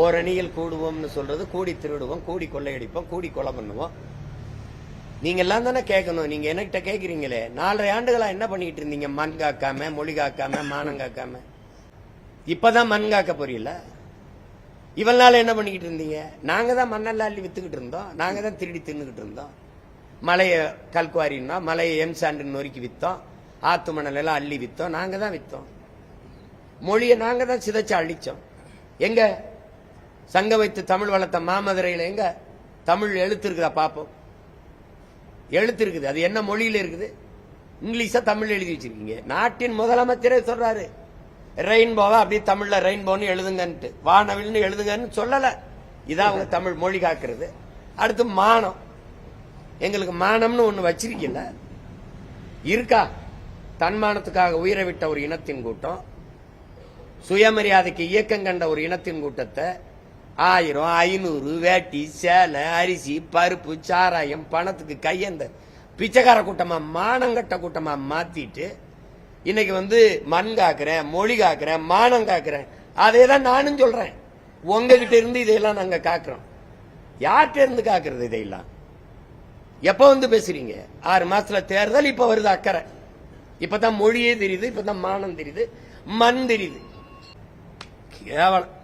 ஓரணியில் கூடுவோம்னு சொல்றது கூடி திருடுவோம் கூடி கொள்ளையடிப்போம் கூடி கொலை பண்ணுவோம். நீங்க எல்லாம் தானே கேட்கணும். நீங்க என்கிட்ட கேட்குறீங்களே? நாலரை ஆண்டுகளா என்ன பண்ணிட்டு இருந்தீங்க? மண் காக்காம மொழி காக்காம மானம் காக்காம. இப்பதான் மண் காக்க போறீல்ல? இவள் நாள் என்ன பண்ணிக்கிட்டு இருந்தீங்க? நாங்க தான் மண்ணெல்லாம் அள்ளி வித்துக்கிட்டு இருந்தோம். நாங்க தான் திருடி தின்னுக்கிட்டு இருந்தோம். மலையை கல்குவாரின்னா மலையை எம் சாண்டு நொறுக்கி வித்தோம். ஆத்து மணல் எல்லாம் அள்ளி வித்தோம். நாங்க தான் வித்தோம். மொழியை நாங்க தான் சிதைச்சு அழிச்சோம். எங்க சங்க வைத்து தமிழ் வளர்த்த மாமதுரையில் எங்க? தமிழ் எழுத்து இருக்குதா பாப்போம். எழுத்து இருக்குது அது என்ன மொழியில் இருக்குது? இங்கிலீஷா தமிழ் எழுதி வச்சிருக்கீங்க. நாட்டின் முதலமைச்சரே சொல்றாரு. ரெயின்போவா அப்படியே தமிழ்ல ரெயின்போன்னு எழுதுங்கன்ட்டு. வானவில்னு எழுதுங்கன்னு சொல்லல. இதான் அவங்க தமிழ் மொழி காக்குறது. அடுத்து மானம். எங்களுக்கு மானம்னு ஒண்ணு வச்சிருக்கீங்க இருக்கா? தன்மானத்துக்காக உயிரை விட்ட ஒரு இனத்தின் கூட்டம். சுயமரியாதைக்கு இயக்கம் கண்ட ஒரு இனத்தின் கூட்டத்தை ஆயிரம் ஐநூறு வேட்டி சேலை அரிசி பருப்பு சாராயம் பணத்துக்கு கையந்த பிச்சைக்கார கூட்டமா மானங்கட்ட கூட்டமா மாத்திட்டு இன்னைக்கு வந்து மண் காக்குறேன் மொழி காக்குறேன் மானம் காக்குறேன். அதே தான் நானும் சொல்றேன். உங்ககிட்ட இருந்து இதையெல்லாம் நாங்க காக்குறோம். யார்கிட்ட இருந்து காக்குறது இதையெல்லாம்? எப்ப வந்து பேசுறீங்க? ஆறு மாசத்துல தேர்தல் இப்ப வருது அக்கறை. இப்பதான் மொழியே தெரியுது இப்பதான் மானம் தெரியுது மண் தெரியுது. கேவலம்.